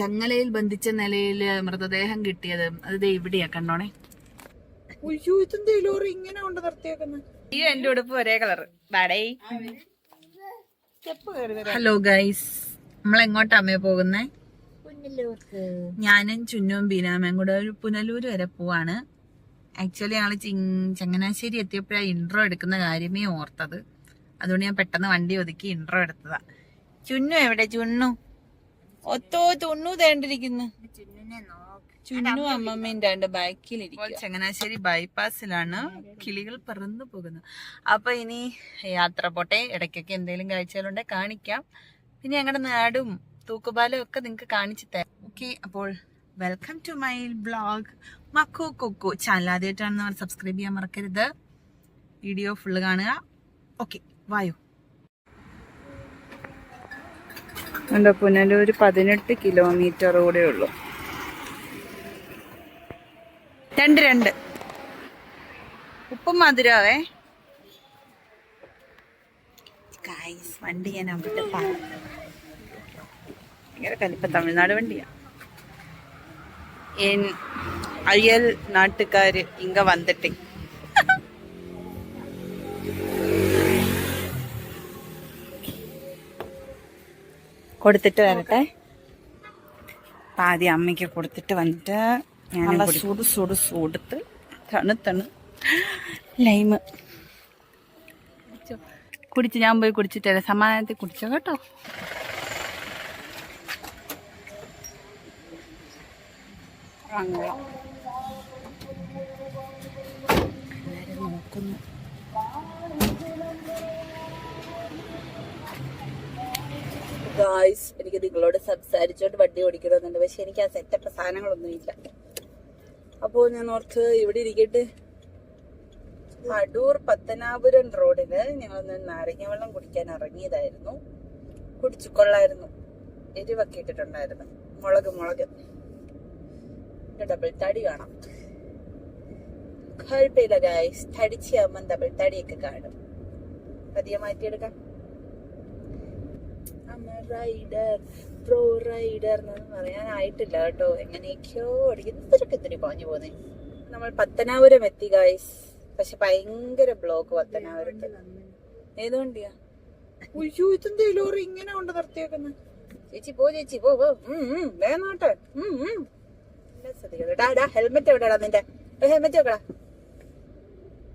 ചങ്ങലയിൽ ബന്ധിച്ച നിലയിൽ മൃതദേഹം കിട്ടിയത് അത് ഇവിടെയാ ഇതെന്താ ലോറി ഇങ്ങനെ കൊണ്ട് നിർത്തിയേക്കുന്നത് ഈ എന്റെ ഉടുപ്പ് ഒരേ കളർ ഹലോ ഗൈസ്. നമ്മൾ എങ്ങോട്ടാ അമ്മയെ പോകുന്നേ ഞാനും ചുന്നും ബീനാമയും കൂടെ ഒരു പുനലൂര് വരെ പോവാണ്. ആക്ച്വലി ഞങ്ങൾ ചങ്ങനാശ്ശേരി എത്തിയപ്പോഴാണ് ഇൻട്രോ എടുക്കുന്ന കാര്യമേ ഓർത്തത്. അതുകൊണ്ട് ഞാൻ പെട്ടെന്ന് വണ്ടി ഒതുക്കി ഇൻട്രോ എടുത്തതാ. ചുന്നു എവിടെ? ചുണ്ണു ഒത്തോ ചുണ്ണു തേണ്ടിരിക്കുന്നു. ചുന്നു അമ്മമ്മേന്റെ രണ്ട് ബാക്കിലിരിക്കും ചങ്ങനാശ്ശേരി ബൈപ്പാസിലാണ് കിളികൾ പറന്നു പോകുന്നത്. അപ്പൊ ഇനി യാത്ര പോട്ടെ. ഇടയ്ക്കൊക്കെ എന്തെങ്കിലും കാഴ്ചകളുണ്ടെ കാണിക്കാം. പിന്നെ ഞങ്ങളുടെ നാടും തൂക്കുപാലം ഒക്കെ നിങ്ങൾക്ക് കാണിച്ചു തരാം. ഓക്കെ അപ്പോൾ welcome to my blog Makku Kokku channel ആദ്യമായിട്ടാണെന്ന് subscribe ചെയ്യാൻ മറക്കരുത്. വീഡിയോ ഫുള്ള് കാണുക. ഓക്കെ വായു എന്താ പുനലൂർ പതിനെട്ട് കിലോമീറ്റർ കൂടെ ഉള്ളൂ. രണ്ട് രണ്ട്. ഉപ്പും മധുരവേ വണ്ടി ഞാൻ അവിടെ ഭയങ്കര കലിപ്പ തമിഴ്നാട് വണ്ടിയാ. എൻ അയൽ നാട്ടുകാര് ഇങ്ങ വന്നിട്ട് കൊടുത്തിട്ട് വരട്ടെ. പാതി ആദ്യം അമ്മയ്ക്ക് കൊടുത്തിട്ട് വന്നിട്ട് ഞാൻ സൂട് സൂട് സുടുത്ത് തണു തണു. ലൈമ്. കുടിച്ച് ഞാൻ പോയി കുടിച്ചിട്ട് സമാധാനത്തിൽ കുടിച്ചോ കേട്ടോ. നോക്കുന്നു. ഗായ്സ് എനിക്ക് നിങ്ങളോട് സംസാരിച്ചോണ്ട് വണ്ടി ഓടിക്കണമെന്നുണ്ട്. പക്ഷെ എനിക്ക് ആ സെറ്റപ്പ് സാധനങ്ങളൊന്നും ഇല്ല. അപ്പോൾ ഞാൻ ഓർത്ത് ഇവിടെ ഇരിക്കട്ടെ. അടൂർ പത്തനാപുരം റോഡിൽ ഞങ്ങളൊന്ന് നാരങ്ങ വെള്ളം കുടിക്കാൻ ഇറങ്ങിയതായിരുന്നു. കുടിച്ചു കൊള്ളായിരുന്നു. എരിവൊക്കെ ഇട്ടിട്ടുണ്ടായിരുന്നു. മുളക് മുളക്. ഡബിൾ തടി കാണാം. കുഴപ്പമില്ല ഗായ്സ് തടിച്ചാകുമ്പം ഡബിൾ തടിയൊക്കെ കാണും. പതിയെ മാറ്റിയെടുക്കാം. റൈഡർ പ്രോ റൈഡർ എന്നൊന്നും പറയാനായിട്ടില്ല കേട്ടോ. എങ്ങനെയൊക്കെയോ എന്തൊക്കെ ഇത്തിരി പാഞ്ഞു പോന്നെ നമ്മൾ പത്തനാപുരം എത്തി ഗായ്സ് പക്ഷെ ഭയങ്കര ബ്ലോക്ക് പത്തനാപുരത്ത്. ഏതുകൊണ്ടിയാ ഉയ്യോ ഇതെന്താ ലോറി ഇങ്ങനെ കൊണ്ട് നിർത്തിയേക്കുന്നത് ചേച്ചി പോ ചേച്ചി പോ പോ. വേഗം നോട്ടെ ഹെൽമെറ്റ് എവിടെടാ നിന്റെ? ഹെൽമെറ്റ് വെക്കടാ.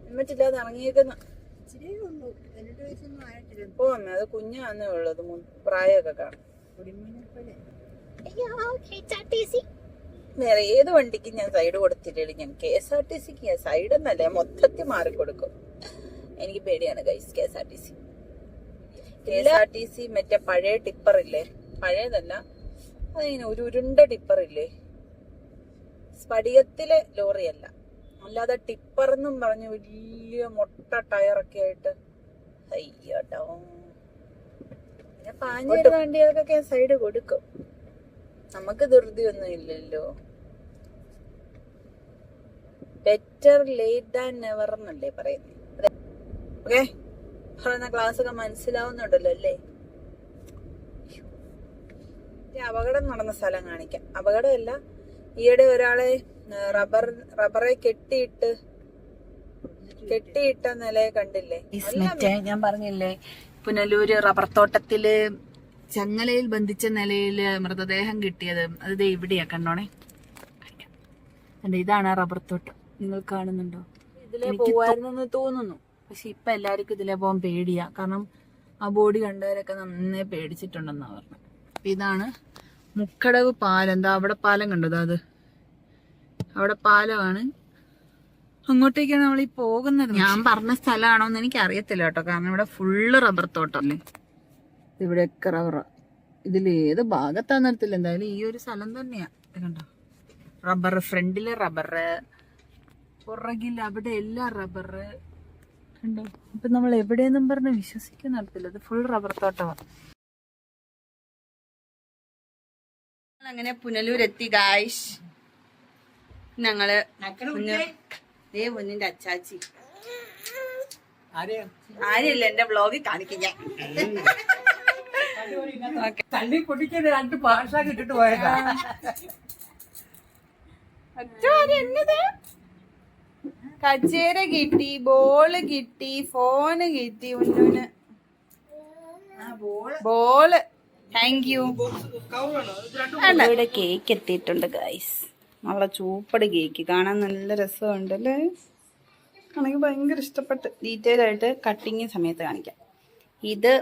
ഹെൽമെറ്റ് ഇല്ലാതെ ഇറങ്ങിയേക്കുന്ന. പോ അമ്മ അത് കുഞ്ഞാന്നേ ഉള്ളത്. പ്രായമൊക്കെ കാണും. വേറെ ഏത് വണ്ടിക്ക് ഞാൻ സൈഡ് കൊടുത്തിട്ടില്ല ഞാൻ കെ എസ് ആർ ടി സിക്ക് ഞാൻ സൈഡ് എന്നല്ല മൊത്തത്തിൽ മാറിക്കൊടുക്കും എനിക്ക് പേടിയാണ് guys K S R T C. K S R T C മറ്റേ പഴയ ടിപ്പർ ഇല്ലേ? പഴയതല്ല. അതിങ്ങനെ ഒരു ഉരുണ്ട ടിപ്പർ ഇല്ലേ? സ്ഫടികത്തിലെ ലോറിയല്ല. അല്ലാതെ ടിപ്പർ എന്നും പറഞ്ഞു വലിയ മൊട്ട ടയറൊക്കെ ആയിട്ട് അയ്യോട്ടോ പിന്നെ പാഞ്ഞു വരുന്ന വണ്ടികൾക്കൊക്കെ സൈഡ് കൊടുക്കും. നമുക്ക് ധൃതിയൊന്നും ഇല്ലല്ലോ. ബെറ്റർ ലേറ്റ് ദാൻ നെവർ എന്നല്ലേ പറയുന്നത്. ഓക്കെ. പറയുന്ന ക്ലാസ് ഒക്കെ മനസ്സിലാവുന്നുണ്ടല്ലോ അല്ലേ? അപകടം നടന്ന സ്ഥലം കാണിക്കാം. അപകടമല്ല. ഈയിടെ ഒരാളെ റബ്ബർ റബ്ബറെ കെട്ടിയിട്ട് കെട്ടിയിട്ട നിലയെ കണ്ടില്ലേ? ഞാൻ പറഞ്ഞില്ലേ പുനലൂര് റബ്ബർ തോട്ടത്തിൽ ചങ്ങലയിൽ ബന്ധിച്ച നിലയിൽ മൃതദേഹം കിട്ടിയത് അത് ഇവിടെയാ കണ്ടോണേ? അല്ല ഇതാണ് റബ്ബർ തോട്ടം. നിങ്ങൾ കാണുന്നുണ്ടോ? ഇതിലെ പോവായിരുന്നെന്ന് തോന്നുന്നു. പക്ഷെ ഇപ്പൊ എല്ലാവർക്കും ഇതിലെ പോകാൻ പേടിയാ. കാരണം ആ ബോഡി കണ്ടവരൊക്കെ നന്നേ പേടിച്ചിട്ടുണ്ടെന്നാ പറഞ്ഞു അപ്പൊ ഇതാണ് മുക്കടവ് പാലം. എന്താ അവിടെ പാലം കണ്ടോ ദാ അത്? അവിടെ പാലമാണ് അങ്ങോട്ടേക്കാണ് നമ്മൾ ഈ പോകുന്നത് ഞാൻ പറഞ്ഞ സ്ഥലമാണോ എന്ന് എനിക്ക് അറിയത്തില്ല കേട്ടോ. കാരണം ഇവിടെ ഫുള്ള് റബ്ബർ തോട്ടല്ലേ? ഇവിടെയൊക്കെ റബ്ബർ ഇതിൽ ഏത് ഭാഗത്താന്ന് അറിയത്തില്ല. എന്തായാലും ഈ ഒരു സ്ഥലം തന്നെയാ. കണ്ടോ? റബ്ബർ ഫ്രണ്ടിൽ റബ്ബർ പുറകിൽ അവിടെ എല്ലാം റബ്ബർ കണ്ടോ? ഇപ്പൊ നമ്മൾ എവിടെയെന്നും പറഞ്ഞ് വിശ്വസിക്കാൻ നടത്തില്ല ഇത് ഫുൾ റബ്ബർ തോട്ടമാണ് അങ്ങനെ പുനലൂരെത്തി ഗായ്ഷ് ഞങ്ങൾ ദേ കുഞ്ഞിന്റെ അച്ചാച്ചി. ആരെയല്ല എന്റെ ബ്ലോഗിൽ കാണിക്കും ഞാൻ. തള്ളി പൊട്ടിച്ചത് രണ്ട് ഭാഷ കിട്ടിട്ട് പോയതാ. കച്ചേര കിട്ടി ബോൾ കിട്ടി ഫോണ് കിട്ടി ഉന്നുന്. ബോൾ താങ്ക് യു ഇവിടെ കേക്ക് എത്തിയിട്ടുണ്ട് ഗൈസ് നല്ല ചൂപ്പട് കേക്ക്. കാണാൻ നല്ല രസമുണ്ട് അല്ലേ എനിക്ക് ഭയങ്കര ഇഷ്ടപ്പെട്ട് ഡീറ്റെയിൽ ആയിട്ട് കട്ടിങ് സമയത്ത് കാണിക്കാം. ഇത്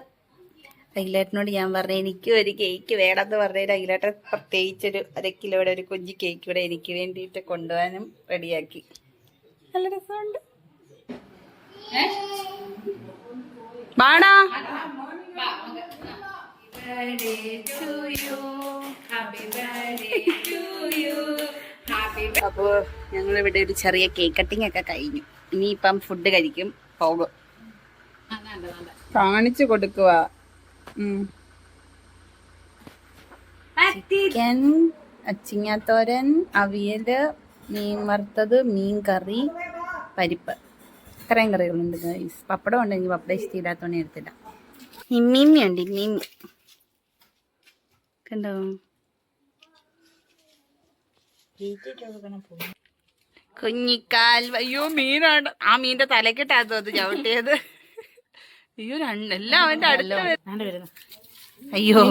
അഖിലേട്ടനോട് ഞാൻ പറഞ്ഞു എനിക്ക് ഒരു കേക്ക് വേണമെന്ന് പറഞ്ഞ അഖിലേട്ടൻ പ്രത്യേകിച്ചൊരു അര കിലോയുടെ ഒരു കുഞ്ഞു കേക്ക് ഇവിടെ എനിക്ക് വേണ്ടിയിട്ട് കൊണ്ടുപോകാനും റെഡിയാക്കി. നല്ല രസമുണ്ട്. വാടാ. അപ്പോ ഞങ്ങൾ ഇവിടെ ഒരു ചെറിയ കേക്ക് കട്ടിംഗ് ഒക്കെ കഴിഞ്ഞു. ഇനി ഇപ്പം ഫുഡ് കഴിക്കും. പോകും. കാണിച്ചു കൊടുക്കുക ചിക്കൻ അച്ചിങ്ങാത്തോരൻ അവിയൽ മീൻ വറുത്തത് മീൻ കറി പരിപ്പ്. ഇത്രയും കറികളുണ്ട് പപ്പടം ഉണ്ട്. എനിക്ക് പപ്പടം ഇഷ്ടമില്ലാത്തോണ്ട് എടുത്തില്ല ഇമ്മീമ്മി ഉണ്ട് ഇമ്മീമ്മി. കണ്ടോ? കുഞ്ഞിക്കാൽ അയ്യോ മീനാണ്. ആ മീന്റെ തലക്കെട്ടാത്തോ അത് ചവിട്ടിയത്. അയ്യോ രണ്ടെല്ലാം അവന്റെ അടുത്ത് അയ്യോ.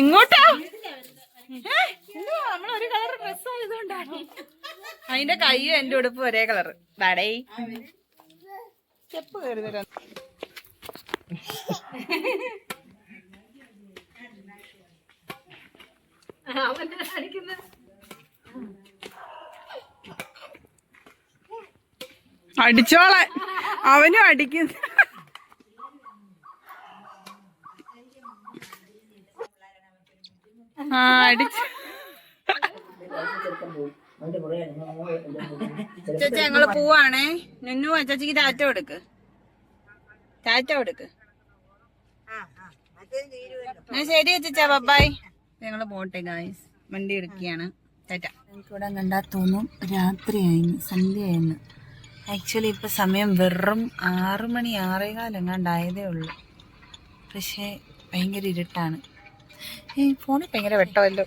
എങ്ങോട്ടാ? എന്തുവാ, നമ്മളൊരു കളർ ഡ്രസ് ആയതുകൊണ്ടാണ് അതിന്റെ കയ്യും എന്റെ ഉടുപ്പ് ഒരേ കളർ ഡാടേ ചെപ്പ് കയറി തരാം. അടിച്ചോളെ. അവനും അടിക്കുന്നു ആ ചേച്ചി ഞങ്ങൾ പോവാണേ. നിന്നു ചേച്ചിക്ക് ടാറ്റ കൊടുക്ക്. ടാറ്റ കൊടുക്ക്. ശരി ചേച്ചാ ബബായ് ഞങ്ങൾ പോട്ടെ ഗായ്സ് വണ്ടി എടുക്കുകയാണ്. എനിക്കിവിടെ കണ്ടാ തോന്നും രാത്രിയായിരുന്നു സന്ധ്യയായിരുന്നു ആക്ച്വലി ഇപ്പം സമയം വെറും ആറു മണി ആറേകാലെങ്ങാണ്ടായതേ ഉള്ളൂ. പക്ഷേ ഭയങ്കര ഇരുട്ടാണ്. ഈ ഫോണിൽ ഭയങ്കര വെട്ടമല്ലോ.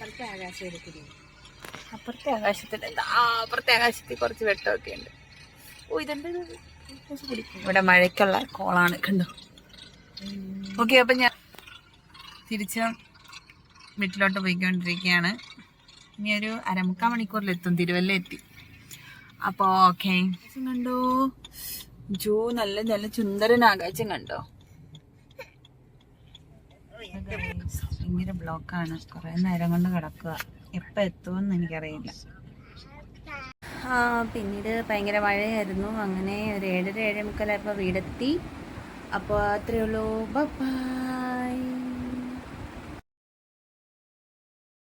അപ്പുറത്തെ ആകാശത്തിൽ അപ്പുറത്തെ ആകാശത്തിൽ കുറച്ച് വെട്ടമൊക്കെ ഉണ്ട്. ഓ ഇതെന്താ ഇത്? ഇവിടെ മഴയ്ക്കുള്ള കോളാണ് കണ്ടു? ഓക്കെ അപ്പം ഞാൻ തിരിച്ച് വീട്ടിലോട്ട് പോയിക്കൊണ്ടിരിക്കുകയാണ്. ഇനി ഒരു അരമുക്കാൽ മണിക്കൂറിലെത്തും തിരുവല്ല എത്തി അപ്പോൾ ഓക്കെ കണ്ടോ? ജോ നല്ല നല്ല ചുന്ദരൻ ആകാശം കണ്ടോ? ഭയങ്കര ബ്ലോക്കാണ് കുറെ നേരം കൊണ്ട് കിടക്കുക. എപ്പോൾ എത്തുമെന്ന് എനിക്കറിയില്ല. പിന്നീട് ഭയങ്കര മഴയായിരുന്നു. അങ്ങനെ ഒരു ഏഴര ഏഴേ മുക്കാലായപ്പോൾ വീടെത്തി. അപ്പോൾ അത്രയേ ഉള്ളൂ. ബൈ